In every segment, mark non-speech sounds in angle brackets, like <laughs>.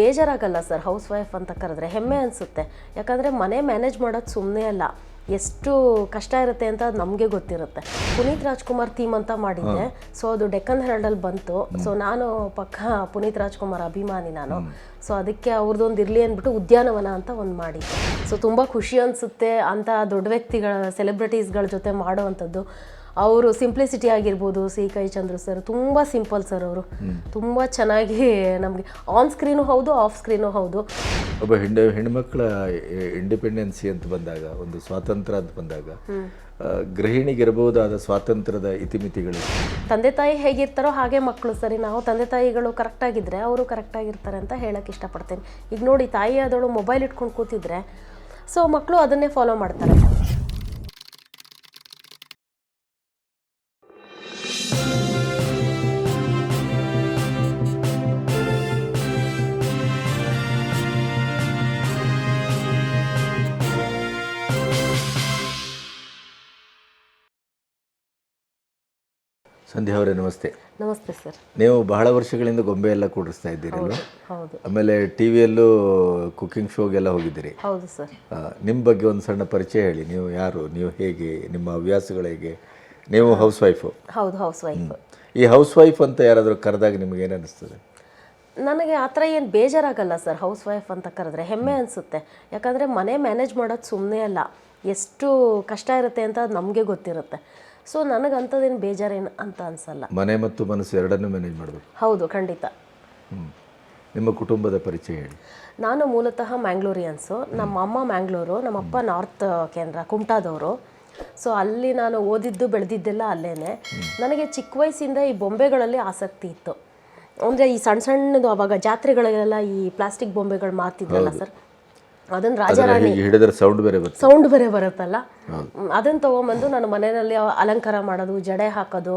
ಬೇಜಾರಾಗಲ್ಲ sir house wife ಅಂತ ಕರೆದ್ರೆ. ಹೆಮ್ಮೆ ಅನಿಸುತ್ತೆ. ಯಾಕಂದರೆ ಮನೆ ಮ್ಯಾನೇಜ್ ಮಾಡೋದು ಸುಮ್ಮನೆ ಅಲ್ಲ. ಎಷ್ಟು ಕಷ್ಟ ಇರುತ್ತೆ ಅಂತ ಅದು ನಮಗೆ ಗೊತ್ತಿರುತ್ತೆ. ಪುನೀತ್ ರಾಜ್ಕುಮಾರ್ ಥೀಮ್ ಅಂತ ಮಾಡಿದ್ದೆ. ಸೊ ಅದು ಡೆಕ್ಕನ್ ಹೆರಲ್ಡಲ್ಲಿ ಬಂತು. ಸೊ ನಾನು ಪಕ್ಕ ಪುನೀತ್ ರಾಜ್ಕುಮಾರ್ ಅಭಿಮಾನಿ ನಾನು. ಸೊ ಅದಕ್ಕೆ ಅವ್ರದ್ದೊಂದು ಇರಲಿ ಅಂದ್ಬಿಟ್ಟು ಉದ್ಯಾನವನ ಅಂತ ಒಂದು ಮಾಡಿ ಸೊ ತುಂಬ ಖುಷಿ ಅನಿಸುತ್ತೆ ಅಂತ ದೊಡ್ಡ ವ್ಯಕ್ತಿಗಳ ಸೆಲೆಬ್ರಿಟೀಸ್ಗಳ ಜೊತೆ ಮಾಡುವಂಥದ್ದು. ಅವರು ಸಿಂಪ್ಲಿಸಿಟಿ ಆಗಿರ್ಬೋದು ಸಿ. ಕೈ ಚಂದ್ರ ಸರ್ ತುಂಬ ಸಿಂಪಲ್ ಸರ್ ಅವರು. ತುಂಬ ಚೆನ್ನಾಗಿ ನಮಗೆ ಆನ್ ಸ್ಕ್ರೀನು ಹೌದು ಆಫ್ ಸ್ಕ್ರೀನು ಹೌದು. ಒಬ್ಬ ಹೆಣ್ಣು ಹೆಣ್ಮಕ್ಳ ಇಂಡಿಪೆಂಡೆನ್ಸಿ ಅಂತ ಬಂದಾಗ ಒಂದು ಸ್ವಾತಂತ್ರ್ಯ ಅಂತ ಬಂದಾಗ ಗೃಹಿಣಿಗಿರಬಹುದಾದ ಸ್ವಾತಂತ್ರ್ಯದ ಇತಿಮಿತಿಗಳು? ತಂದೆ ತಾಯಿ ಹೇಗಿರ್ತಾರೋ ಹಾಗೆ ಮಕ್ಕಳು ಸರಿ. ನಾವು ತಂದೆ ತಾಯಿಗಳು ಕರೆಕ್ಟಾಗಿದ್ದರೆ ಅವರು ಕರೆಕ್ಟಾಗಿರ್ತಾರೆ ಅಂತ ಹೇಳಕ್ಕೆ ಇಷ್ಟಪಡ್ತೇನೆ. ಈಗ ನೋಡಿ ತಾಯಿ ಆದವಳು ಮೊಬೈಲ್ ಇಟ್ಕೊಂಡು ಕೂತಿದ್ರೆ ಸೊ ಮಕ್ಕಳು ಅದನ್ನೇ ಫಾಲೋ ಮಾಡ್ತಾರೆ. ಸಂಧ್ಯಾ ಅವರೇ ನಮಸ್ತೆ. ನಮಸ್ತೆ ಸರ್. ನೀವು ಬಹಳ ವರ್ಷಗಳಿಂದ ಗೊಂಬೆ ಎಲ್ಲ ಕೂಡಿಸ್ತಾ ಇದ್ದೀರಿ ಹೌದು ಆಮೇಲೆ ಟಿ ವಿಯಲ್ಲೂ ಕುಕಿಂಗ್ ಶೋಗೆಲ್ಲ ಹೋಗಿದ್ದೀರಿ. ಹೌದು ಸರ್. ನಿಮ್ಮ ಬಗ್ಗೆ ಒಂದು ಸಣ್ಣ ಪರಿಚಯ ಹೇಳಿ. ನೀವು ಯಾರು? ನೀವು ಹೇಗೆ? ನಿಮ್ಮ ಹವ್ಯಾಸಗಳು ಹೇಗೆ? ನೀವು ಹೌಸ್ ವೈಫು ಹೌದು ಹೌಸ್ ವೈಫ್ ಈ ಹೌಸ್ ವೈಫ್ ಅಂತ ಯಾರಾದರೂ ಕರೆದಾಗ ನಿಮ್ಗೆ ಏನು ಅನಿಸ್ತದೆ? ನನಗೆ ಆ ಥರ ಏನು ಬೇಜಾರಾಗಲ್ಲ ಸರ್ ಹೌಸ್ ವೈಫ್ ಅಂತ ಕರೆದ್ರೆ. ಹೆಮ್ಮೆ ಅನಿಸುತ್ತೆ. ಯಾಕಂದರೆ ಮನೆ ಮ್ಯಾನೇಜ್ ಮಾಡೋದು ಸುಮ್ಮನೆ ಅಲ್ಲ. ಎಷ್ಟು ಕಷ್ಟ ಇರುತ್ತೆ ಅಂತ ನಮಗೆ ಗೊತ್ತಿರುತ್ತೆ. ಸೊ ನನಗೆ ಅಂಥದ್ದೇನು ಬೇಜಾರೇನು ಅಂತ ಅನ್ಸಲ್ಲ. ಮನೆ ಮತ್ತು ಮನಸ್ಸು ಎರಡನ್ನೂ ಮ್ಯಾನೇಜ್ ಮಾಡಬೇಕು. ಹೌದು ಖಂಡಿತ. ನಿಮ್ಮ ಕುಟುಂಬದ ಪರಿಚಯ ಹೇಳಿ. ನಾನು ಮೂಲತಃ ಮ್ಯಾಂಗ್ಳೂರಿಯನ್ಸು ನಮ್ಮ ಅಮ್ಮ ಮ್ಯಾಂಗ್ಳೂರು ನಮ್ಮಪ್ಪ ನಾರ್ತ್ ಕೇಂದ್ರ ಕುಮಟಾದವರು ಸೊ ಅಲ್ಲಿ ನಾನು ಓದಿದ್ದು ಬೆಳೆದಿದ್ದೆಲ್ಲ ಅಲ್ಲೇ ನನಗೆ ಚಿಕ್ಕ ವಯಸ್ಸಿಂದ ಈ ಬೊಂಬೆಗಳಲ್ಲಿ ಆಸಕ್ತಿ ಇತ್ತು. ಅಂದರೆ ಈ ಸಣ್ಣ ಸಣ್ಣದು ಅವಾಗ ಜಾತ್ರೆಗಳಿಗೆಲ್ಲ ಈ ಪ್ಲಾಸ್ಟಿಕ್ ಬೊಂಬೆಗಳು ಮಾರ್ತಿದ್ರಲ್ಲ ಸರ್? ಅದನ್ನು ರಾಜಾರಾಣಿ ಹಿಡಿದ್ರೆ ಸೌಂಡ್ ಬೇರೆ ಬರುತ್ತೆ ಸೌಂಡ್ ಬೇರೆ ಬರುತ್ತಲ್ಲ? ಅದನ್ನ ತಗೊಂಬಂದು ನಾನು ಮನೆಯಲ್ಲಿ ಅಲಂಕಾರ ಮಾಡೋದು ಜಡೆ ಹಾಕೋದು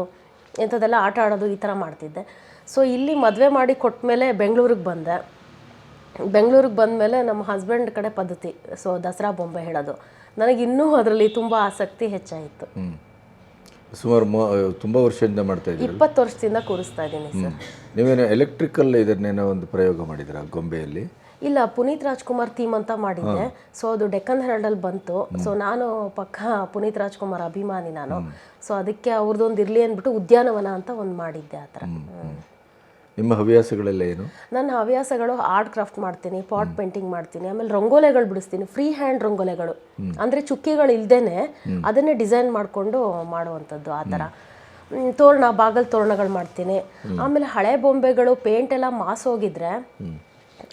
ಇಂಥದ್ದೆಲ್ಲ ಆಟ ಆಡೋದು ಈ ಥರ ಮಾಡ್ತಿದ್ದೆ. ಸೊ ಇಲ್ಲಿ ಮದುವೆ ಮಾಡಿ ಕೊಟ್ಟ ಮೇಲೆ ಬೆಂಗಳೂರಿಗೆ ಬಂದೆ. ಬೆಂಗಳೂರಿಗೆ ಬಂದಮೇಲೆ ನಮ್ಮ ಹಸ್ಬೆಂಡ್ ಕಡೆ ಪದ್ಧತಿ ಸೊ ದಸರಾ ಬೊಂಬೆ ಹೇಳೋದು. ನನಗೆ ಇನ್ನೂ ಅದರಲ್ಲಿ ತುಂಬ ಆಸಕ್ತಿ ಹೆಚ್ಚಾಯಿತು. ಸುಮಾರು ತುಂಬ ವರ್ಷದಿಂದ ಮಾಡ್ತಾ ಇದ್ದೀವಿ ಇಪ್ಪತ್ತು ವರ್ಷದಿಂದ ಕೂರಿಸ್ತಾ ಇದ್ದೀನಿ ಸರ್ ನೀವೇನು ಎಲೆಕ್ಟ್ರಿಕಲ್ ಇದನ್ನೇನೋ ಒಂದು ಪ್ರಯೋಗ ಮಾಡಿದ್ರ ಗೊಂಬೆಯಲ್ಲಿ? ಇಲ್ಲ ಪುನೀತ್ ರಾಜ್ಕುಮಾರ್ ಥೀಮ್ ಅಂತ ಮಾಡಿದ್ದೆ. ಸೊ ಅದು ಡೆಕ್ಕನ್ ಹೆರಲ್ಡಲ್ಲಿ ಬಂತು ಸೊ ನಾನು ಪಕ್ಕ ಪುನೀತ್ ರಾಜ್ಕುಮಾರ್ ಅಭಿಮಾನಿ ನಾನು. ಸೊ ಅದಕ್ಕೆ ಅವ್ರದ್ದೊಂದು ಇರಲಿ ಅಂದ್ಬಿಟ್ಟು ಉದ್ಯಾನವನ ಅಂತ ಒಂದು ಮಾಡಿದ್ದೆ ಆ ಥರ. ನಿಮ್ಮ ಹವ್ಯಾಸಗಳೆಲ್ಲ ಏನು? ನನ್ನ ಹವ್ಯಾಸಗಳು ಆರ್ಟ್ ಕ್ರಾಫ್ಟ್ ಮಾಡ್ತೀನಿ ಪಾಟ್ ಪೇಂಟಿಂಗ್ ಮಾಡ್ತೀನಿ ಆಮೇಲೆ ರಂಗೋಲೆಗಳು ಬಿಡಿಸ್ತೀನಿ ಫ್ರೀ ಹ್ಯಾಂಡ್ ರಂಗೋಲೆಗಳು. ಅಂದರೆ ಚುಕ್ಕಿಗಳು ಇಲ್ದೇನೆ ಅದನ್ನೇ ಡಿಸೈನ್ ಮಾಡಿಕೊಂಡು ಮಾಡುವಂಥದ್ದು ಆ ಥರ. ತೋರಣ ಬಾಗಲ್ ತೋರಣಗಳು ಮಾಡ್ತೀನಿ. ಆಮೇಲೆ ಹಳೆ ಬೊಂಬೆಗಳು ಪೇಂಟ್ ಎಲ್ಲ ಮಾಸೋಗಿದ್ರೆ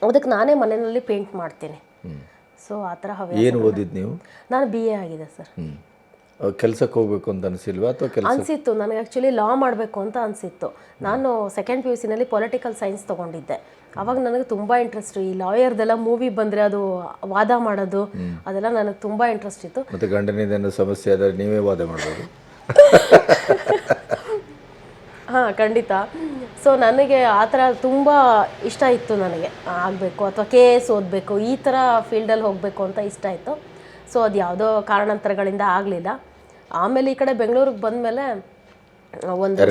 ಅದಕ್ಕೆ ನಾನೇ ಮನೆಯಲ್ಲಿ ಪೇಂಟ್ ಮಾಡ್ತೀನಿ. ಸೊ ಆ ಥರ ಹವ್ಯಾಸ ಏನು ಓದಿದ್ದು ನೀವು? ನಾನು ಬಿ ಎ ಆಗಿದೆ ಸರ್ ಕೆಲಸಕ್ಕೆ ಹೋಗಬೇಕು ಅಂತ ಅನಿಸಿಲ್ವಾ ಅಥವಾ ಕೆಲಸ ಅನಿಸಿತ್ತು ನನಗೆ ಆ್ಯಕ್ಚುಲಿ ಲಾ ಮಾಡಬೇಕು ಅಂತ ಅನಿಸಿತ್ತು. ನಾನು ಸೆಕೆಂಡ್ ಪಿ ಯು ಸಿನಲ್ಲಿ ಪೊಲಿಟಿಕಲ್ ಸೈನ್ಸ್ ತೊಗೊಂಡಿದ್ದೆ. ಅವಾಗ ನನಗೆ ತುಂಬ ಇಂಟ್ರೆಸ್ಟ್ ಈ ಲಾಯರ್ದೆಲ್ಲ ಮೂವಿ ಬಂದರೆ ಅದು ವಾದ ಮಾಡೋದು ಅದೆಲ್ಲ ನನಗೆ ತುಂಬ ಇಂಟ್ರೆಸ್ಟ್ ಇತ್ತು. ಮತ್ತು ಗಂಡನಿಂದ ಏನೋ ಸಮಸ್ಯೆ ಆದರೆ ನೀವೇ ವಾದ ಮಾಡ್ಬೋದು. <laughs> ಹಾಂ ಖಂಡಿತ. ಸೊ ನನಗೆ ಆ ಥರ ತುಂಬ ಇಷ್ಟ ಇತ್ತು ನನಗೆ. ಆಗಬೇಕು ಅಥವಾ ಕೆ ಎಸ್ ಓದಬೇಕು. ಈ ಥರ ಫೀಲ್ಡಲ್ಲಿ ಹೋಗಬೇಕು ಅಂತ ಇಷ್ಟ ಇತ್ತು. ಸೊ ಅದು ಯಾವುದೋ ಕಾರಣಾಂತರಗಳಿಂದ ಆಗಲಿಲ್ಲ. ಆಮೇಲೆ ಈ ಕಡೆ ಬೆಂಗಳೂರಿಗೆ ಬಂದಮೇಲೆ ಒಂದು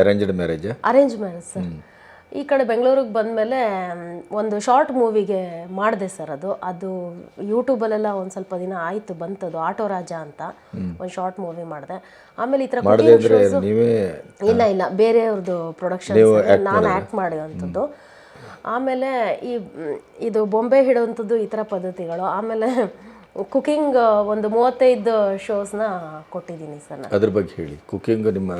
arrange marriage arrange marriage sir ಈ ಕಡೆ ಬೆಂಗಳೂರಿಗೆ ಬಂದಮೇಲೆ ಒಂದು ಶಾರ್ಟ್ ಮೂವಿಗೆ ಮಾಡಿದೆ ಸರ್ ಅದು. ಅದು ಯೂಟ್ಯೂಬಲ್ಲೆಲ್ಲ ಒಂದು ಸ್ವಲ್ಪ ದಿನ ಆಯಿತು ಬಂತದು ಆಟೋ ರಾಜ ಅಂತ ಒಂದು ಶಾರ್ಟ್ ಮೂವಿ ಮಾಡಿದೆ. ಆಮೇಲೆ ಈ ಥರ ಇಲ್ಲ ಇಲ್ಲ ಬೇರೆಯವ್ರದ್ದು ಪ್ರೊಡಕ್ಷನ್ ನಾನು ಆ್ಯಕ್ಟ್ ಮಾಡಿದಂಥದ್ದು ಆಮೇಲೆ ಈ ಇದು ಬೊಂಬೆ ಹಿಡುವಂಥದ್ದು ಈ ಥರ ಪದ್ಧತಿಗಳು. ಆಮೇಲೆ ಕುಕಿಂಗ್ ಒಂದು ಮೂವತ್ತೈದು ಶೋಸ್ನ ಕೊಟ್ಟಿದ್ದೀನಿ ಸರ್ ನಾನು. ಅದ್ರ ಬಗ್ಗೆ ಹೇಳಿ. ಕುಕಿಂಗ್ ನಿಮ್ಮ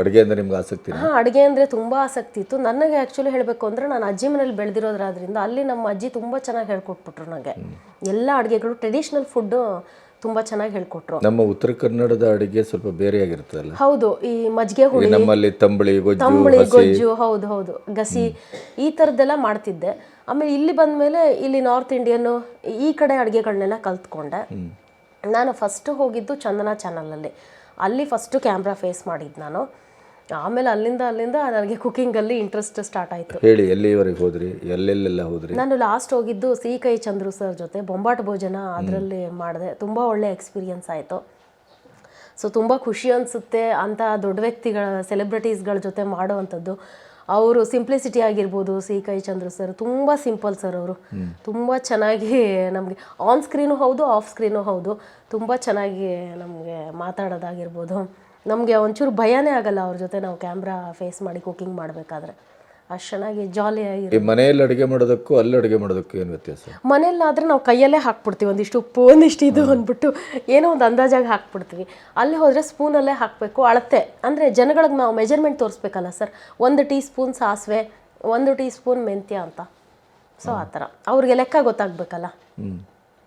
ಅಡುಗೆ ಅಂದರೆ ನಿಮ್ಗೆ ಆಸಕ್ತಿ ಹಾಂ ಅಡುಗೆ ಅಂದರೆ ತುಂಬ ಆಸಕ್ತಿ ಇತ್ತು. ನನಗೆ ಆ್ಯಕ್ಚುಲಿ ಹೇಳಬೇಕು ಅಂದರೆ ನಾನು ಅಜ್ಜಿ ಮನೇಲಿ ಬೆಳೆದಿರೋದ್ರಾದ್ರಿಂದ ಅಲ್ಲಿ ನಮ್ಮ ಅಜ್ಜಿ ತುಂಬ ಚೆನ್ನಾಗಿ ಹೇಳ್ಕೊಟ್ಬಿಟ್ರು ನನಗೆ ಎಲ್ಲ ಅಡುಗೆಗಳು ಟ್ರೆಡಿಷ್ನಲ್ ಫುಡ್ಡು ತುಂಬ ಚೆನ್ನಾಗಿ ಹೇಳ್ಕೊಟ್ರು. ನಮ್ಮ ಉತ್ತರ ಕನ್ನಡದ ಅಡುಗೆ ಸ್ವಲ್ಪ ಬೇರೆಯಾಗಿರ್ತದಲ್ಲ ಹೌದು ಈ ಮಜ್ಜಿಗೆ ಹುಳಿ ನಮ್ಮಲ್ಲಿ ತಂಬಳಿ ಗೊಜ್ಜು ತಂಬಳಿ ಗೊಜ್ಜು ಹೌದು ಹೌದು ಗಸಿ ಈ ಥರದ್ದೆಲ್ಲ ಮಾಡ್ತಿದ್ದೆ. ಆಮೇಲೆ ಇಲ್ಲಿ ಬಂದ ಮೇಲೆ ಇಲ್ಲಿ ನಾರ್ತ್ ಇಂಡಿಯನ್ನು ಈ ಕಡೆ ಅಡುಗೆಗಳನ್ನೆಲ್ಲ ಕಲ್ತ್ಕೊಂಡೆ. ನಾನು ಫಸ್ಟ್ ಹೋಗಿದ್ದು ಚಂದನ ಚಾನಲಲ್ಲಿ ಅಲ್ಲಿ. ಫಸ್ಟು ಕ್ಯಾಮ್ರಾ ಫೇಸ್ ಮಾಡಿದ್ದು ನಾನು. ಆಮೇಲೆ ಅಲ್ಲಿಂದ ಅಲ್ಲಿಂದ ನನಗೆ ಕುಕಿಂಗಲ್ಲಿ ಇಂಟ್ರೆಸ್ಟ್ ಸ್ಟಾರ್ಟ್ ಆಯಿತು. ಹೇಳಿ ಎಲ್ಲಿವರೆಗೆ ಹೋದ್ರಿ? ಎಲ್ಲೆಲ್ಲೆಲ್ಲ ಹೋದ್ರಿ? ನಾನು ಲಾಸ್ಟ್ ಹೋಗಿದ್ದು ಸಿ ಕೈ ಚಂದ್ರು ಸರ್ ಜೊತೆ ಬೊಂಬಾಟ್ ಭೋಜನ ಅದರಲ್ಲಿ ಮಾಡಿದೆ. ತುಂಬ ಒಳ್ಳೆ ಎಕ್ಸ್ಪೀರಿಯನ್ಸ್ ಆಯಿತು. ಸೊ ತುಂಬ ಖುಷಿ ಅನಿಸುತ್ತೆ ಅಂತ ದೊಡ್ಡ ವ್ಯಕ್ತಿಗಳ ಸೆಲೆಬ್ರಿಟೀಸ್ಗಳ ಜೊತೆ ಮಾಡುವಂಥದ್ದು. ಅವರು ಸಿಂಪ್ಲಿಸಿಟಿ ಆಗಿರ್ಬೋದು ಸಿ. ಕೈ ಚಂದ್ರ ಸರ್ ತುಂಬ ಸಿಂಪಲ್ ಸರ್ ಅವರು. ತುಂಬ ಚೆನ್ನಾಗಿ ನಮಗೆ ಆನ್ ಸ್ಕ್ರೀನು ಹೌದು ಆಫ್ ಸ್ಕ್ರೀನು ಹೌದು. ತುಂಬ ಚೆನ್ನಾಗಿ ನಮಗೆ ಮಾತಾಡೋದಾಗಿರ್ಬೋದು. ನಮಗೆ ಒಂಚೂರು ಭಯನೇ ಆಗಲ್ಲ ಅವ್ರ ಜೊತೆ ನಾವು ಕ್ಯಾಮ್ರಾ ಫೇಸ್ ಮಾಡಿ ಕುಕಿಂಗ್ ಮಾಡಬೇಕಾದ್ರೆ. ಅಷ್ಟು ಚೆನ್ನಾಗಿ ಜಾಲಿಯಾಗಿ ಈ ಮನೆಯಲ್ಲಿ ಅಡುಗೆ ಮಾಡೋದಕ್ಕೂ ಅಲ್ಲಿ ಅಡುಗೆ ಮಾಡೋದಕ್ಕೂ ಏನು ವ್ಯತ್ಯಾಸ? ಮನೆಯಲ್ಲಾದರೆ ನಾವು ಕೈಯಲ್ಲೇ ಹಾಕ್ಬಿಡ್ತೀವಿ ಒಂದಿಷ್ಟು ಉಪ್ಪು ಒಂದಿಷ್ಟು ಇದು ಅಂದ್ಬಿಟ್ಟು ಏನೋ ಒಂದು ಅಂದಾಜಾಗಿ ಹಾಕ್ಬಿಡ್ತೀವಿ. ಅಲ್ಲಿ ಹೋದರೆ ಸ್ಪೂನಲ್ಲೇ ಹಾಕಬೇಕು ಅಳತೆ. ಅಂದರೆ ಜನಗಳಿಗೆ ನಾವು ಮೆಜರ್ಮೆಂಟ್ ತೋರಿಸ್ಬೇಕಲ್ಲ ಸರ್ ಒಂದು ಟೀ ಸ್ಪೂನ್ ಸಾಸಿವೆ ಒಂದು ಟೀ ಸ್ಪೂನ್ ಮೆಂತ್ಯ ಅಂತ. ಸೊ ಆ ಥರ. ಅವ್ರಿಗೆ ಲೆಕ್ಕ ಗೊತ್ತಾಗಬೇಕಲ್ಲ.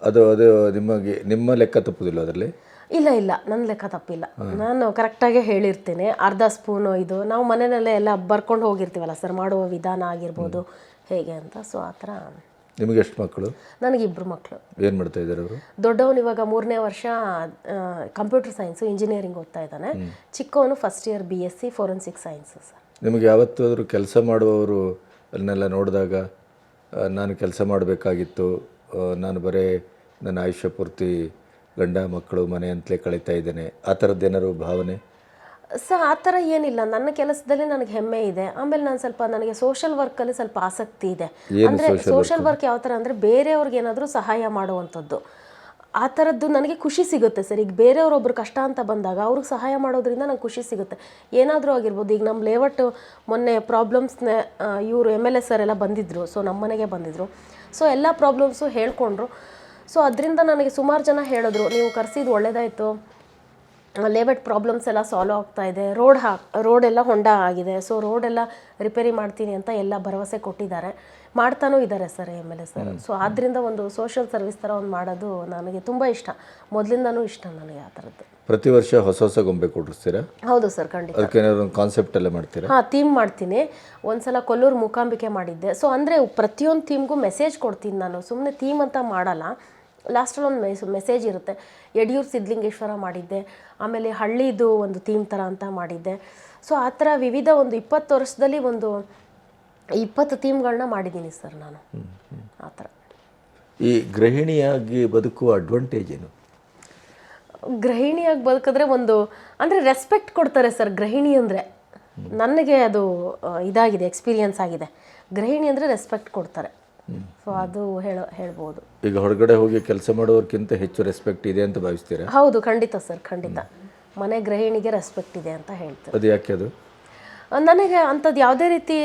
ಅದು ಅದು ನಿಮಗೆ ನಿಮ್ಮ ಲೆಕ್ಕ ತಪ್ಪುದಿಲ್ಲ ಅದರಲ್ಲಿ? ಇಲ್ಲ ಇಲ್ಲ ನನ್ನ ಲೆಕ್ಕ ತಪ್ಪಿಲ್ಲ. ನಾನು ಕರೆಕ್ಟಾಗೆ ಹೇಳಿರ್ತೇನೆ. ಅರ್ಧ ಸ್ಪೂನು ಇದು. ನಾವು ಮನೆಯಲ್ಲೇ ಎಲ್ಲ ಬರ್ಕೊಂಡು ಹೋಗಿರ್ತೀವಲ್ಲ ಸರ್ ಮಾಡುವ ವಿಧಾನ ಆಗಿರ್ಬೋದು. ಹೇಗೆ ಅಂತ. ಸೊ ಆ ಥರ. ನಿಮಗೆ ಎಷ್ಟು ಮಕ್ಕಳು ನನಗಿಬ್ಬರು ಮಕ್ಕಳು ಏನು ಮಾಡ್ತಾ ಇದ್ದಾರೆ ಅವರು? ದೊಡ್ಡವನು ಇವಾಗ ಮೂರನೇ ವರ್ಷ ಕಂಪ್ಯೂಟರ್ ಸೈನ್ಸು ಇಂಜಿನಿಯರಿಂಗ್ ಓದ್ತಾ ಇದ್ದಾನೆ. ಚಿಕ್ಕವನು first year B S C forensic science sir ನಿಮಗೆ ಯಾವತ್ತಾದರೂ ಕೆಲಸ ಮಾಡುವವರು ಅದನ್ನೆಲ್ಲ ನೋಡಿದಾಗ ನಾನು ಕೆಲಸ ಮಾಡಬೇಕಾಗಿತ್ತು ನಾನು ಬರೀ ನನ್ನ ಆಯುಷ್ಯ ಪೂರ್ತಿ ಗಂಡ ಮಕ್ಕಳು ಮನೆ ಅಂತಲೇ ಕಳೀತಾ ಇದ್ದೇನೆ. ಆ ಥರದ್ದು ಏನಾದ್ರು ಭಾವನೆ? ಸೊ ಆ ಥರ ಏನಿಲ್ಲ. ನನ್ನ ಕೆಲಸದಲ್ಲಿ ನನಗೆ ಹೆಮ್ಮೆ ಇದೆ. ಆಮೇಲೆ ನಾನು ಸ್ವಲ್ಪ ನನಗೆ ಸೋಷಲ್ ವರ್ಕಲ್ಲಿ ಸ್ವಲ್ಪ ಆಸಕ್ತಿ ಇದೆ. ಅಂದರೆ ಸೋಷಲ್ ವರ್ಕ್ ಯಾವ ಥರ ಅಂದರೆ ಬೇರೆಯವ್ರಿಗೆ ಏನಾದರೂ ಸಹಾಯ ಮಾಡುವಂಥದ್ದು. ಆ ಥರದ್ದು ನನಗೆ ಖುಷಿ ಸಿಗುತ್ತೆ ಸರ್. ಈಗ ಬೇರೆಯವ್ರೊಬ್ರು ಕಷ್ಟ ಅಂತ ಬಂದಾಗ ಅವ್ರಿಗೆ ಸಹಾಯ ಮಾಡೋದ್ರಿಂದ ನಂಗೆ ಖುಷಿ ಸಿಗುತ್ತೆ. ಏನಾದರೂ ಆಗಿರ್ಬೋದು ಈಗ ನಮ್ಮ ಲೇಔಟ್ ಮೊನ್ನೆ ಪ್ರಾಬ್ಲಮ್ಸ್ನ ಇವರು ಎಂ ಎಲ್ ಎ ಸರ್ ಎಲ್ಲ ಬಂದಿದ್ದರು ಸೊ ನಮ್ಮ ಮನೆಗೆ ಬಂದಿದ್ದರು ಸೊ ಎಲ್ಲ ಪ್ರಾಬ್ಲಮ್ಸು ಹೇಳ್ಕೊಂಡ್ರು. ಸೊ ಅದರಿಂದ ನನಗೆ ಸುಮಾರು ಜನ ಹೇಳಿದ್ರು ನೀವು ಕರೆಸಿದ್ದು ಒಳ್ಳೇದಾಯಿತು. ಲೇಬಟ್ ಪ್ರಾಬ್ಲಮ್ಸ್ ಎಲ್ಲ ಸಾಲ್ವ್ ಆಗ್ತಾ ಇದೆ. ರೋಡ್ ಹಾ ರೋಡ್ ಎಲ್ಲ ಹೊಂಡ ಆಗಿದೆ. ಸೊ ರೋಡ್ ಎಲ್ಲ ರಿಪೇರಿ ಮಾಡ್ತೀನಿ ಅಂತ ಎಲ್ಲ ಭರವಸೆ ಕೊಟ್ಟಿದ್ದಾರೆ. ಮಾಡ್ತಾನೂ ಇದ್ದಾರೆ sir M L A sir so ಆದ್ದರಿಂದ ಒಂದು ಸೋಷಿಯಲ್ ಸರ್ವಿಸ್ ಥರ ಒಂದು ಮಾಡೋದು ನನಗೆ ತುಂಬ ಇಷ್ಟ. ಮೊದಲಿಂದನೂ ಇಷ್ಟ ನನಗೆ ಆ ಥರದ್ದು ಪ್ರತಿ ವರ್ಷ ಹೊಸ ಹೊಸ ಗೊಂಬೆ ಕೊಡಿಸ್ತೀರಾ? ಹೌದು ಸರ್ ಖಂಡಿತ. ಒಂದು ಕಾನ್ಸೆಪ್ಟ್ ಎಲ್ಲ ಮಾಡ್ತೀರಾ? ಹಾಂ ಥೀಮ್ ಮಾಡ್ತೀನಿ. ಒಂದ್ಸಲ ಕೊಲ್ಲೂರು ಮೂಕಾಂಬಿಕೆ ಮಾಡಿದ್ದೆ. ಸೊ ಅಂದರೆ ಪ್ರತಿಯೊಂದು ಥೀಮ್ಗೂ ಮೆಸೇಜ್ ಕೊಡ್ತೀನಿ ನಾನು. ಸುಮ್ಮನೆ ಥೀಮ್ ಅಂತ ಮಾಡಲ್ಲ. ಲಾಸ್ಟಲ್ಲಿ ಒಂದು ಮೆಸ್ ಮೆಸೇಜ್ ಇರುತ್ತೆ. ಯಡಿಯೂರು ಸಿದ್ಧಲಿಂಗೇಶ್ವರ ಮಾಡಿದ್ದೆ. ಆಮೇಲೆ ಹಳ್ಳಿದು ಒಂದು ಥೀಮ್ ಥರ ಅಂತ ಮಾಡಿದ್ದೆ. ಸೊ ಆ ಥರ ವಿವಿಧ ಒಂದು ಇಪ್ಪತ್ತು ವರ್ಷದಲ್ಲಿ ಒಂದು ಇಪ್ಪತ್ತು ಥೀಮ್ಗಳನ್ನ ಮಾಡಿದ್ದೀನಿ ಸರ್ ನಾನು. ಆ ಥರ ಈ ಗೃಹಿಣಿಯಾಗಿ ಬದುಕುವ ಅಡ್ವಾಂಟೇಜ್ ಏನು? ಗೃಹಿಣಿಯಾಗಿ ಬದುಕಿದ್ರೆ ಒಂದು ಅಂದರೆ ರೆಸ್ಪೆಕ್ಟ್ ಕೊಡ್ತಾರೆ ಸರ್ ಗೃಹಿಣಿ ಅಂದರೆ. ನನಗೆ ಅದು ಇದಾಗಿದೆ ಎಕ್ಸ್ಪೀರಿಯನ್ಸ್ ಆಗಿದೆ. ಗೃಹಿಣಿ ಅಂದರೆ ರೆಸ್ಪೆಕ್ಟ್ ಕೊಡ್ತಾರೆ. ಸೊ ಅದು ಹೇಳ ಹೇಳ್ಬೋದು. ಈಗ ಹೊರಗಡೆ ಹೋಗಿ ಕೆಲಸ ಮಾಡೋರ್ಕಿಂತ ಹೆಚ್ಚು ರೆಸ್ಪೆಕ್ಟ್ ಇದೆ ಅಂತ ಭಾವಿಸ್ತೀರಾ? ಹೌದು ಖಂಡಿತ ಸರ್ ಖಂಡಿತ. ಮನೆ ಗೃಹಿಣಿಗೆ ರೆಸ್ಪೆಕ್ಟ್ ಇದೆ ಅಂತ ಹೇಳ್ತಾರೆ ಅದು ಯಾಕೆ ಅದು? ನನಗೆ ಅಂಥದ್ದು ಯಾವುದೇ ರೀತಿ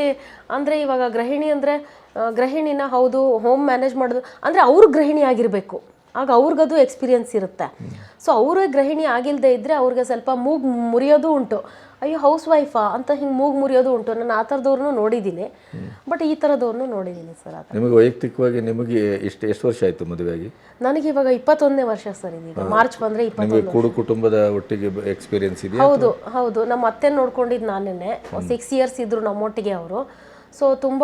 ಅಂದರೆ ಇವಾಗ ಗೃಹಿಣಿ ಅಂದರೆ ಗೃಹಿಣಿನ ಹೌದು ಹೋಮ್ ಮ್ಯಾನೇಜ್ ಮಾಡೋದು ಅಂದರೆ ಅವ್ರ ಗೃಹಿಣಿ ಆಗಿರಬೇಕು. ಆಗ ಅವ್ರಿಗದು ಎಕ್ಸ್ಪೀರಿಯನ್ಸ್ ಇರುತ್ತೆ. ಸೊ ಅವರೇ ಗೃಹಿಣಿ ಆಗಿಲ್ಲದೆ ಇದ್ದರೆ ಅವ್ರಿಗೆ ಸ್ವಲ್ಪ ಮೂಗು ಮುರಿಯೋದು ಉಂಟು. ಅಯ್ಯೋ ಹೌಸ್ ವೈಫಾ ಅಂತ ಹಿಂಗೆ ಮೂಗು ಮುರಿಯೋದು ಉಂಟು. ನಾನು ಆ ಥರದವ್ರನ್ನೂ ನೋಡಿದ್ದೀನಿ. ಬಟ್ ಈ ಥರದವ್ರನ್ನೂ ನೋಡಿದ್ದೀನಿ ಸರ್ ಆ ಥರ. ನಿಮಗೆ ವೈಯಕ್ತಿಕವಾಗಿ ನಿಮಗೆ ಎಷ್ಟು ಎಷ್ಟು ವರ್ಷ ಆಯಿತು ಮದುವೆಯಾಗಿ? ನನಗೆ ಇವಾಗ ಇಪ್ಪತ್ತೊಂದನೇ ವರ್ಷ ಸರ್ ಇದೀಗ. ಮಾರ್ಚ್ ಬಂದರೆ ಇಪ್ಪತ್ತೊಂದು ಕೂಡು ಕುಟುಂಬದ ಒಟ್ಟಿಗೆ ಎಕ್ಸ್ಪೀರಿಯನ್ಸ್ ಇದೆಯಾ ಹೌದು ಹೌದು. ನಮ್ಮ ಅತ್ತೆ ನೋಡ್ಕೊಂಡಿದ್ದು ನಾನೇ ಸಿಕ್ಸ್ ಇಯರ್ಸ್ ಇದ್ರು ನಮ್ಮೊಟ್ಟಿಗೆ ಅವರು. ಸೊ ತುಂಬ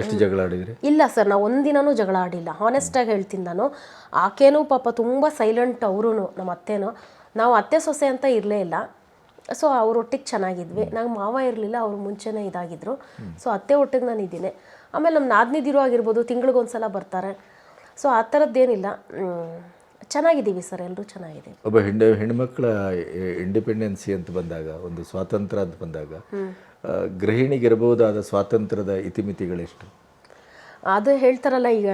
ಎಷ್ಟು ಜಗಳ ಆಡಿದ್ರಿ? ಇಲ್ಲ ಸರ್ ನಾವು ಒಂದಿನೂ ಜಗಳ ಆಡಿಲ್ಲ. ಹಾನೆಸ್ಟಾಗಿ ಹೇಳ್ತೀನಿ ನಾನು. ಆಕೆನೂ ಪಾಪ ತುಂಬ ಸೈಲೆಂಟ್ ಅವರು ನಮ್ಮ ಅತ್ತೆನೂ. ನಾವು ಅತ್ತೆ ಸೊಸೆ ಅಂತ ಇರಲೇ ಇಲ್ಲ. ಸೊ ಅವ್ರ ಒಟ್ಟಿಗೆ ಚೆನ್ನಾಗಿದ್ವಿ. ನಂಗೆ ಮಾವ ಇರಲಿಲ್ಲ ಅವ್ರು ಮುಂಚೆನೇ ಇದಾಗಿದ್ರು. ಸೊ ಅತ್ತೆ ಒಟ್ಟಿಗೆ ನಾನು ಇದ್ದೀನಿ. ಆಮೇಲೆ ನಮ್ಮ ನಾದ್ನಿದಿರು ಆಗಿರ್ಬೋದು ತಿಂಗಳಿಗೊಂದ್ಸಲ ಬರ್ತಾರೆ. ಸೊ ಆ ಥರದ್ದೇನಿಲ್ಲ ಚೆನ್ನಾಗಿದ್ದೀವಿ ಸರ್ ಎಲ್ಲರೂ ಚೆನ್ನಾಗಿದೆ ಒಬ್ಬ ಹೆಣ್ಣು ಹೆಣ್ಮಕ್ಳ ಇಂಡಿಪೆಂಡೆನ್ಸಿ ಅಂತ ಬಂದಾಗ ಒಂದು ಸ್ವಾತಂತ್ರ್ಯ ಅಂತ ಬಂದಾಗ ಗೃಹಿಣಿಗಿರಬಹುದಾದ ಸ್ವಾತಂತ್ರ್ಯದ ಇತಿಮಿತಿಗಳೆಷ್ಟು? ಅದು ಹೇಳ್ತಾರಲ್ಲ ಈಗ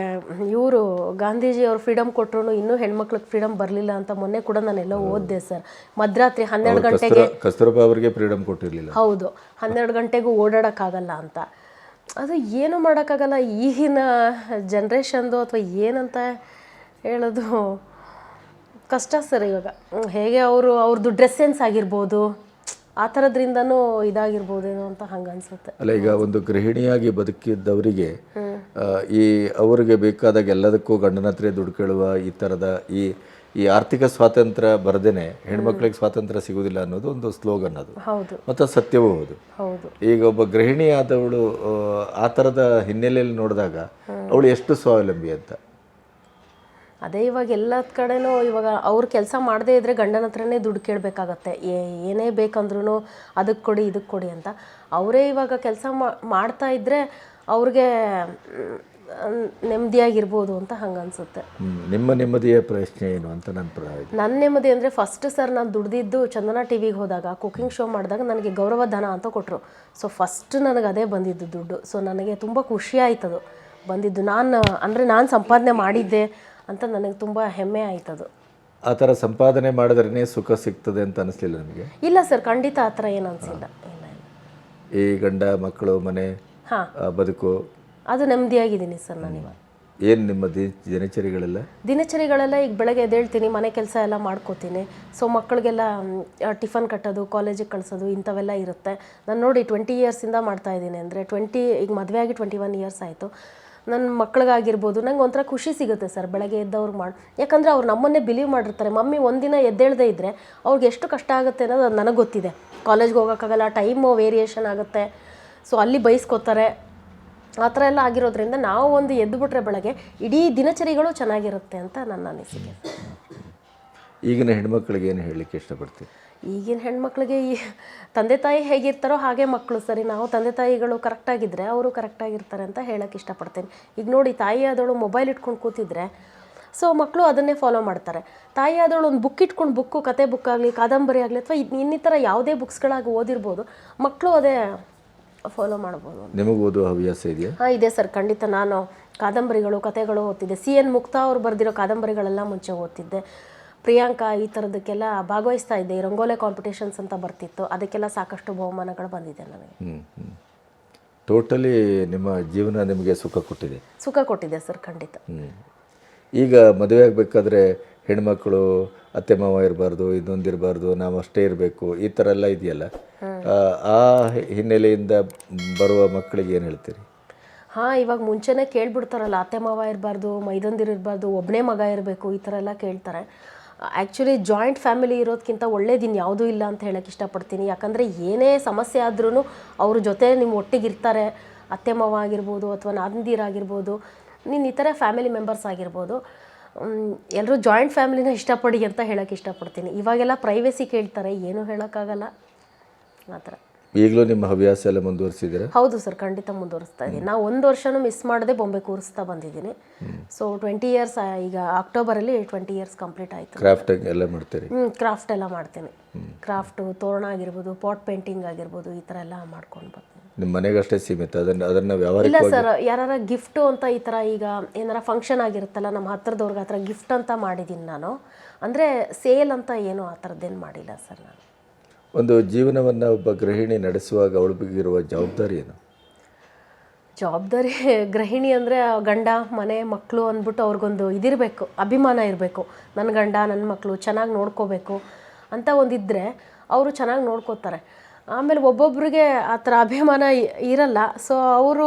ಇವರು ಗಾಂಧೀಜಿ ಅವ್ರು ಫ್ರೀಡಮ್ ಕೊಟ್ಟರು ಇನ್ನೂ ಹೆಣ್ಮಕ್ಳಿಗೆ ಫ್ರೀಡಮ್ ಬರಲಿಲ್ಲ ಅಂತ ಮೊನ್ನೆ ಕೂಡ ನಾನೆಲ್ಲ ಓದಿದೆ ಸರ್. ಮಧ್ಯರಾತ್ರಿ ಹನ್ನೆರಡು ಗಂಟೆಗೆ ಕಸ್ತೂರ ಕಸ್ತೂರಬಾ ಅವರಿಗೆ ಫ್ರೀಡಮ್ ಕೊಟ್ಟಿರಲಿಲ್ಲ. ಹೌದು ಹನ್ನೆರಡು ಗಂಟೆಗೂ ಓಡಾಡೋಕ್ಕಾಗಲ್ಲ ಅಂತ. ಅದು ಏನು ಮಾಡೋಕ್ಕಾಗಲ್ಲ ಈಗಿನ ಜನ್ರೇಷನ್ದು ಅಥವಾ ಏನಂತ ಹೇಳೋದು ಕಷ್ಟ ಸರ್ ಇವಾಗ. ಹೇಗೆ ಅವರು ಅವ್ರದ್ದು ಡ್ರೆಸ್ ಸೆನ್ಸ್ ಆಗಿರ್ಬೋದು ಆ ಥರದ್ರಿಂದನೂ ಇದಾಗಿರ್ಬೋದೇನೋ ಅಂತ ಹಂಗೆ ಅನ್ಸುತ್ತೆ. ಅಲ್ಲ ಈಗ ಒಂದು ಗೃಹಿಣಿಯಾಗಿ ಬದುಕಿದ್ದವರಿಗೆ ಈ ಅವರಿಗೆ ಬೇಕಾದಾಗ ಎಲ್ಲದಕ್ಕೂ ಗಂಡನ ಹತ್ರ ದುಡ್ಡು ಕೇಳುವ ಈ ಥರದ ಈ ಈ ಆರ್ಥಿಕ ಸ್ವಾತಂತ್ರ್ಯ ಬರದೇನೆ ಹೆಣ್ಮಕ್ಳಿಗೆ ಸ್ವಾತಂತ್ರ್ಯ ಸಿಗುವುದಿಲ್ಲ ಅನ್ನೋದು ಒಂದು ಸ್ಲೋಗನ್ ಅದು. ಹೌದು. ಮತ್ತು ಸತ್ಯವೂ ಹೌದು. ಹೌದು. ಈಗ ಒಬ್ಬ ಗೃಹಿಣಿ ಆದವಳು ಆ, ಆ ಥರದ ಹಿನ್ನೆಲೆಯಲ್ಲಿ ನೋಡಿದಾಗ ಅವಳು ಎಷ್ಟು ಸ್ವಾವಲಂಬಿ ಅಂತ. ಅದೇ ಇವಾಗ ಎಲ್ಲ ಕಡೆನೂ ಇವಾಗ ಅವ್ರು ಕೆಲಸ ಮಾಡದೇ ಇದ್ದರೆ ಗಂಡನ ಹತ್ರನೇ ದುಡ್ಡು ಕೇಳಬೇಕಾಗತ್ತೆ. ಏನೇ ಬೇಕಂದ್ರೂ ಅದಕ್ಕೆ ಕೊಡಿ ಇದಕ್ಕೆ ಕೊಡಿ ಅಂತ. ಅವರೇ ಇವಾಗ ಕೆಲಸ ಮಾಡ್ತಾ ಇದ್ದರೆ ಅವ್ರಿಗೆ ನೆಮ್ಮದಿಯಾಗಿರ್ಬೋದು ಅಂತ ಹಂಗೆ ಅನ್ಸುತ್ತೆ. ನಿಮ್ಮ ನೆಮ್ಮದಿಯ ಪ್ರಶ್ನೆ ಏನು ಅಂತ ನನ್ನ ನನ್ನ ನೆಮ್ಮದಿ ಅಂದರೆ ಫಸ್ಟ್ ಸರ್ ನಾನು ದುಡ್ದಿದ್ದು ಚಂದನ ಟಿ ವಿಗೆ ಹೋದಾಗ ಕುಕಿಂಗ್ ಶೋ ಮಾಡಿದಾಗ ನನಗೆ ಗೌರವ ಧನ ಅಂತ ಕೊಟ್ಟರು ಸೊ ಫಸ್ಟ್ ನನಗೆ ಅದೇ ಬಂದಿದ್ದು ದುಡ್ಡು. ಸೊ ನನಗೆ ತುಂಬ ಖುಷಿ ಆಯ್ತದು. ಬಂದಿದ್ದು ನಾನು ಅಂದರೆ ನಾನು ಸಂಪಾದನೆ ಮಾಡಿದ್ದೆ. ಅಂತ ನನಗೆ ತುಂಬ ಹೆಮ್ಮೆ ಆಯ್ತದು. ಆ ಥರ ಸಂಪಾದನೆ ಮಾಡಿದ್ರೇ ಸುಖ ಸಿಗ್ತದೆ ಅಂತ ಅನಿಸ್ಲಿಲ್ಲ ನಿಮಗೆ? ಇಲ್ಲ ಸರ್ ಖಂಡಿತ ಆ ಥರ ಏನು ಅನಿಸಿಲ್ಲ. ಈ ಗಂಡ ಮಕ್ಕಳು ಮನೆ ಹಾಂ. ಬದುಕು? ಅದು ನೆಮ್ಮದಿಯಾಗಿದ್ದೀನಿ ಸರ್ ನಾನು. ಇವಾಗ ಏನು ನಿಮ್ಮ ದಿನಚರಿಗಳೆಲ್ಲ? ದಿನಚರಿಗಳೆಲ್ಲ ಈಗ ಬೆಳಗ್ಗೆ ಎದ್ದೇಳ್ತೀನಿ ಮನೆ ಕೆಲಸ ಎಲ್ಲ ಮಾಡ್ಕೋತೀನಿ. ಸೊ ಮಕ್ಕಳಿಗೆಲ್ಲ ಟಿಫನ್ ಕಟ್ಟೋದು ಕಾಲೇಜಿಗೆ ಕಳಿಸೋದು ಇಂಥವೆಲ್ಲ ಇರುತ್ತೆ. ನಾನು ನೋಡಿ ಟ್ವೆಂಟಿ ಇಯರ್ಸಿಂದ ಮಾಡ್ತಾ ಇದ್ದೀನಿ ಅಂದರೆ ಟ್ವೆಂಟಿ ಈಗ ಮದುವೆ ಆಗಿ ಟ್ವೆಂಟಿ ಒನ್ ಇಯರ್ಸ್ ಆಯಿತು. ನನ್ನ ಮಕ್ಳಿಗಾಗಿರ್ಬೋದು ನಂಗೆ ಒಂಥರ ಖುಷಿ ಸಿಗುತ್ತೆ ಸರ್ ಬೆಳಗ್ಗೆ ಎದ್ದವ್ರಿಗೆ ಮಾಡಿ, ಯಾಕಂದರೆ ಅವ್ರು ನಮ್ಮನ್ನೇ ಬಿಲೀವ್ ಮಾಡಿರ್ತಾರೆ. ಮಮ್ಮಿ ಒಂದಿನ ಎದ್ದೇಳದೇ ಇದ್ದರೆ ಅವ್ರಿಗೆ ಎಷ್ಟು ಕಷ್ಟ ಆಗುತ್ತೆ ಅನ್ನೋದು ನನಗೆ ಗೊತ್ತಿದೆ. ಕಾಲೇಜ್ಗೆ ಹೋಗೋಕ್ಕಾಗಲ್ಲ ಟೈಮು ವೇರಿಯೇಷನ್ ಆಗುತ್ತೆ. ಸೊ ಅಲ್ಲಿ ಬೈಸ್ಕೊತಾರೆ. ಆ ಥರ ಎಲ್ಲ ಆಗಿರೋದ್ರಿಂದ ನಾವು ಒಂದು ಎದ್ದು ಬಿಟ್ರೆ ಬೆಳಗ್ಗೆ ಇಡೀ ದಿನಚರಿಗಳು ಚೆನ್ನಾಗಿರುತ್ತೆ ಅಂತ ನನ್ನ ಅನಿಸಿಕೆ. ಈಗಿನ ಹೆಣ್ಮಕ್ಳಿಗೆ ಏನು ಹೇಳಲಿಕ್ಕೆ ಇಷ್ಟಪಡ್ತೀವಿ ಈಗಿನ ಹೆಣ್ಮಕ್ಳಿಗೆ ಈ ತಂದೆ ತಾಯಿ ಹೇಗಿರ್ತಾರೋ ಹಾಗೆ ಮಕ್ಕಳು ಸರಿ. ನಾವು ತಂದೆ ತಾಯಿಗಳು ಕರೆಕ್ಟಾಗಿದ್ದರೆ ಅವರು ಕರೆಕ್ಟಾಗಿರ್ತಾರೆ ಅಂತ ಹೇಳೋಕ್ಕೆ ಇಷ್ಟಪಡ್ತೇನೆ. ಈಗ ನೋಡಿ ತಾಯಿ ಆದವಳು ಮೊಬೈಲ್ ಇಟ್ಕೊಂಡು ಕೂತಿದ್ರೆ ಸೊ ಮಕ್ಕಳು ಅದನ್ನೇ ಫಾಲೋ ಮಾಡ್ತಾರೆ. ತಾಯಿ ಆದವಳು ಒಂದು ಬುಕ್ ಇಟ್ಕೊಂಡು ಬುಕ್ಕು ಕತೆ ಬುಕ್ ಆಗಲಿ ಕಾದಂಬರಿ ಆಗಲಿ ಅಥವಾ ಇನ್ನಿತರ ಯಾವುದೇ ಬುಕ್ಸ್ಗಳಾಗಿ ಓದಿರ್ಬೋದು ಮಕ್ಕಳು ಅದೇ ಫಾಲೋ ಮಾಡ್ಬೋದು. ನಿಮಗೆ ಓದುವ ಹವ್ಯಾಸ ಇದೆಯಾ? ಹಾಂ ಇದೆ ಸರ್. ಖಂಡಿತ ನಾನು ಕಾದಂಬರಿಗಳು ಕತೆಗಳು ಓದ್ತಿದ್ದೆ. ಸಿ ಎನ್ ಮುಕ್ತಾ ಅವರು ಬರೆದಿರೋ ಕಾದಂಬರಿಗಳೆಲ್ಲ ಮುಂಚೆ ಓದ್ತಿದ್ದೆ. ಪ್ರಿಯಾಂಕಾ ಈ ಥರದಕ್ಕೆಲ್ಲ ಭಾಗವಹಿಸ್ತಾ ಇದ್ದೆ. ರಂಗೋಲೆ ಕಾಂಪಿಟೇಷನ್ಸ್ ಅಂತ ಬರ್ತಿತ್ತು. ಅದಕ್ಕೆಲ್ಲ ಸಾಕಷ್ಟು ಬಹುಮಾನಗಳು ಬಂದಿದೆ ನನಗೆ. ಟೋಟಲಿ ನಿಮ್ಮ ಜೀವನ ನಿಮಗೆ ಸುಖ ಕೊಟ್ಟಿದೆ. ಸುಖ ಕೊಟ್ಟಿದೆ ಸರ್ ಖಂಡಿತ. ಹ್ಞೂ ಈಗ ಮದುವೆ ಆಗಬೇಕಾದ್ರೆ ಹೆಣ್ಮಕ್ಳು ಅತ್ತೆ ಮಾವ ಇರಬಾರ್ದು ಇದೊಂದಿರಬಾರ್ದು ನಾವು ಅಷ್ಟೇ ಇರಬೇಕು ಈ ಥರ ಎಲ್ಲ ಇದೆಯಲ್ಲ? ಆ, ಆ ಹಿನ್ನೆಲೆಯಿಂದ ಬರುವ ಮಕ್ಕಳಿಗೆ ಏನು ಹೇಳ್ತೀರಿ? ಹಾಂ ಇವಾಗ ಮುಂಚೆನೇ ಕೇಳ್ಬಿಡ್ತಾರಲ್ಲ ಅತ್ತೆ ಮಾವ ಇರಬಾರ್ದು ಮೈದಂದಿರು ಇರಬಾರ್ದು ಒಬ್ಬನೇ ಮಗ ಇರಬೇಕು ಈ ಥರ ಎಲ್ಲ ಕೇಳ್ತಾರೆ. ಆ್ಯಕ್ಚುಲಿ ಜಾಯಿಂಟ್ ಫ್ಯಾಮಿಲಿ ಇರೋದಕ್ಕಿಂತ ಒಳ್ಳೇದಿನ್ ಯಾವುದೂ ಇಲ್ಲ ಅಂತ ಹೇಳಕ್ಕೆ ಇಷ್ಟಪಡ್ತೀನಿ. ಯಾಕಂದರೆ ಏನೇ ಸಮಸ್ಯೆ ಆದ್ರೂ ಅವ್ರ ಜೊತೆ ನಿಮ್ಮ ಒಟ್ಟಿಗಿರ್ತಾರೆ. ಅತ್ತೆ, ಮಾವ ಆಗಿರ್ಬೋದು ಅಥವಾ ನಾದಂದಿರಾಗಿರ್ಬೋದು ನೀನು ಇತರ ಫ್ಯಾಮಿಲಿ ಮೆಂಬರ್ಸ್ ಆಗಿರ್ಬೋದು. ಎಲ್ಲರೂ ಜಾಯಿಂಟ್ ಫ್ಯಾಮಿಲಿನ ಇಷ್ಟಪಡಿ ಅಂತ ಹೇಳೋಕ್ಕೆ ಇಷ್ಟಪಡ್ತೀನಿ. ಇವಾಗೆಲ್ಲ ಪ್ರೈವೇಸಿ ಕೇಳ್ತಾರೆ. ಏನೂ ಹೇಳೋಕ್ಕಾಗಲ್ಲ ಆ ಈಗಲೂ ನಿಮ್ಮ ಹವ್ಯಾಸ ಎಲ್ಲ ಮುಂದುವರಿಸಿದ್ದೀರಾ? ಹೌದು ಸರ್ ಖಂಡಿತ ಮುಂದುವರಿಸ್ತಾ ಇದ್ದೀನಿ. ನಾವು ಒಂದು ವರ್ಷನೂ ಮಿಸ್ ಮಾಡದೆ ಬೊಂಬೆ ಕೂರಿಸ್ತಾ ಬಂದಿದ್ದೀನಿ. ಸೊ ಟ್ವೆಂಟಿ ಇಯರ್ಸ್ ಈಗ ಅಕ್ಟೋಬರಲ್ಲಿ ಟ್ವೆಂಟಿ ಇಯರ್ಸ್ ಕಂಪ್ಲೀಟ್ ಆಯಿತು. ಕ್ರಾಫ್ಟಿಂಗ್ ಎಲ್ಲ ಮಾಡ್ತೀರಿ? ಹ್ಞೂ ಕ್ರಾಫ್ಟ್ ಎಲ್ಲ ಮಾಡ್ತೀನಿ. ಕ್ರಾಫ್ಟು ತೋರಣ ಆಗಿರ್ಬೋದು ಪಾಟ್ ಪೇಂಟಿಂಗ್ ಆಗಿರ್ಬೋದು ಈ ಥರ ಎಲ್ಲ ಮಾಡ್ಕೊಂಡು ಬರ್ತೀನಿ ನಿಮ್ಮ ಮನೆಗಷ್ಟೇ ಸೀಮಿತ? ಅದನ್ನು ವ್ಯವಹಾರ ಇಲ್ಲ ಸರ್ ಯಾರ ಗಿಫ್ಟು ಅಂತ ಈ ಥರ ಈಗ ಏನಾರ ಫಂಕ್ಷನ್ ಆಗಿರುತ್ತಲ್ಲ ನಮ್ಮ ಹತ್ರದವ್ರಿಗೆ ಆ ಥರ ಗಿಫ್ಟ್ ಅಂತ ಮಾಡಿದ್ದೀನಿ ನಾನು. ಅಂದರೆ ಸೇಲ್ ಅಂತ ಏನು ಆ ಥರದ್ದೇನು ಮಾಡಿಲ್ಲ ಸರ್ ನಾನು. ಒಂದು ಜೀವನವನ್ನು ಒಬ್ಬ ಗೃಹಿಣಿ ನಡೆಸುವಾಗ ಅವಳಿಗಿರುವ ಜವಾಬ್ದಾರಿ ಏನು? ಜವಾಬ್ದಾರಿ <laughs> ಗೃಹಿಣಿ ಅಂದರೆ ಗಂಡ, ಮನೆ ಮಕ್ಕಳು ಅಂದ್ಬಿಟ್ಟು ಅವ್ರಿಗೊಂದು ಇದಿರಬೇಕು, ಅಭಿಮಾನ ಇರಬೇಕು. ನನ್ನ ಗಂಡ ನನ್ನ ಮಕ್ಕಳು ಚೆನ್ನಾಗಿ ನೋಡ್ಕೋಬೇಕು ಅಂತ ಒಂದಿದ್ದರೆ ಅವರು ಚೆನ್ನಾಗಿ ನೋಡ್ಕೋತಾರೆ. ಆಮೇಲೆ ಒಬ್ಬೊಬ್ರಿಗೆ ಆ ಥರ ಅಭಿಮಾನ ಇರಲ್ಲ. ಸೊ ಅವರು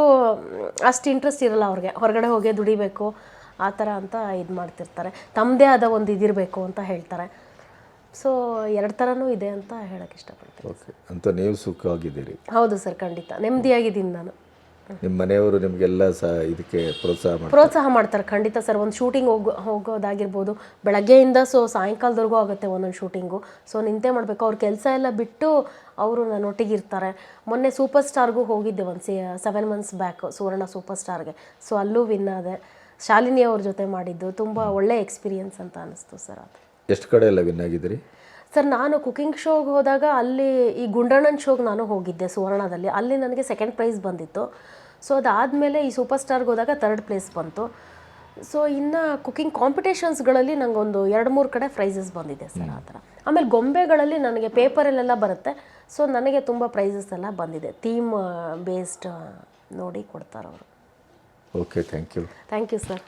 ಅಷ್ಟು ಇಂಟ್ರೆಸ್ಟ್ ಇರಲ್ಲ ಅವ್ರಿಗೆ. ಹೊರಗಡೆ ಹೋಗಿ ದುಡಿಬೇಕು, ಆ ಥರ ಅಂತ ಇದು ಮಾಡ್ತಿರ್ತಾರೆ. ತಮ್ಮದೇ ಆದ ಒಂದು ಇದಿರಬೇಕು ಅಂತ ಹೇಳ್ತಾರೆ. ಸೊ ಎರಡು ಥರನೂ ಇದೆ ಅಂತ ಹೇಳಕ್ಕೆ ಇಷ್ಟಪಡ್ತೀನಿ. ಓಕೆ ಅಂತ ನೀವು ಸುಖವಾಗಿದ್ದೀರಿ. ಹೌದು ಸರ್ ಖಂಡಿತ. ನೆಮ್ಮದಿಯಾಗಿದ್ದೀನಿ ನಾನು. ನಿಮ್ಮ ಮನೆಯವರು ನಿಮಗೆಲ್ಲ ಸಹ ಇದಕ್ಕೆ ಪ್ರೋತ್ಸಾಹ ಮಾಡ್ತಾರೆ? ಪ್ರೋತ್ಸಾಹ ಮಾಡ್ತಾರೆ ಖಂಡಿತ ಸರ್. ಒಂದು ಶೂಟಿಂಗ್ ಹೋಗೋ ಹೋಗೋದಾಗಿರ್ಬೋದು. ಬೆಳಗ್ಗೆಯಿಂದ ಸೊ ಸಾಯಂಕಾಲದವರೆಗೂ ಆಗುತ್ತೆ ಒಂದೊಂದು ಶೂಟಿಂಗು ಸೊ ನಿಂತೆ ಮಾಡಬೇಕು. ಅವ್ರ ಕೆಲಸ ಎಲ್ಲ ಬಿಟ್ಟು ಅವರು ನನ್ನೊಟ್ಟಿಗೆ ಇರ್ತಾರೆ ಮೊನ್ನೆ ಸೂಪರ್ ಸ್ಟಾರ್ಗೂ ಹೋಗಿದ್ದೆ ಒಂದು C seven months back Suvarna super ಸ್ಟಾರ್ಗೆ so ಅಲ್ಲೂ ವಿನ್ ಆದೆ. ಶಾಲಿನಿ ಅವ್ರ ಜೊತೆ ಮಾಡಿದ್ದು. ತುಂಬ ಒಳ್ಳೆ ಎಕ್ಸ್ಪೀರಿಯನ್ಸ್ ಅಂತ ಅನ್ನಿಸ್ತು ಸರ್ ಅದು. ಎಷ್ಟು ಕಡೆ ಎಲ್ಲ ವಿನ್ ಆಗಿದ್ದೀರಿ? ಸರ್ ನಾನು ಕುಕಿಂಗ್ ಶೋಗೆ ಹೋದಾಗ ಅಲ್ಲಿ ಈ ಗುಂಡಣ್ಣನ ಶೋಗೆ ನಾನು ಹೋಗಿದ್ದೆ ಸುವರ್ಣದಲ್ಲಿ. ಅಲ್ಲಿ ನನಗೆ ಸೆಕೆಂಡ್ ಪ್ರೈಸ್ ಬಂದಿತ್ತು. ಸೊ ಅದಾದಮೇಲೆ ಈ ಸೂಪರ್ ಸ್ಟಾರ್ಗೆ ಹೋದಾಗ ತರ್ಡ್ ಪ್ಲೇಸ್ ಬಂತು. ಸೊ ಇನ್ನು ಕುಕಿಂಗ್ ಕಾಂಪಿಟೇಷನ್ಸ್ಗಳಲ್ಲಿ ನನಗೊಂದು ಎರಡು ಮೂರು ಕಡೆ ಪ್ರೈಸಸ್ ಬಂದಿದೆ ಸರ್ ಆ ಥರ. ಆಮೇಲೆ ಗೊಂಬೆಗಳಲ್ಲಿ ನನಗೆ ಪೇಪರಲ್ಲೆಲ್ಲ ಬರುತ್ತೆ. ಸೊ ನನಗೆ ತುಂಬ ಪ್ರೈಸಸ್ ಎಲ್ಲ ಬಂದಿದೆ. ಥೀಮ್ ಬೇಸ್ಡ್ ನೋಡಿ ಕೊಡ್ತಾರೆ ಅವರು. Okay thank you thank you sir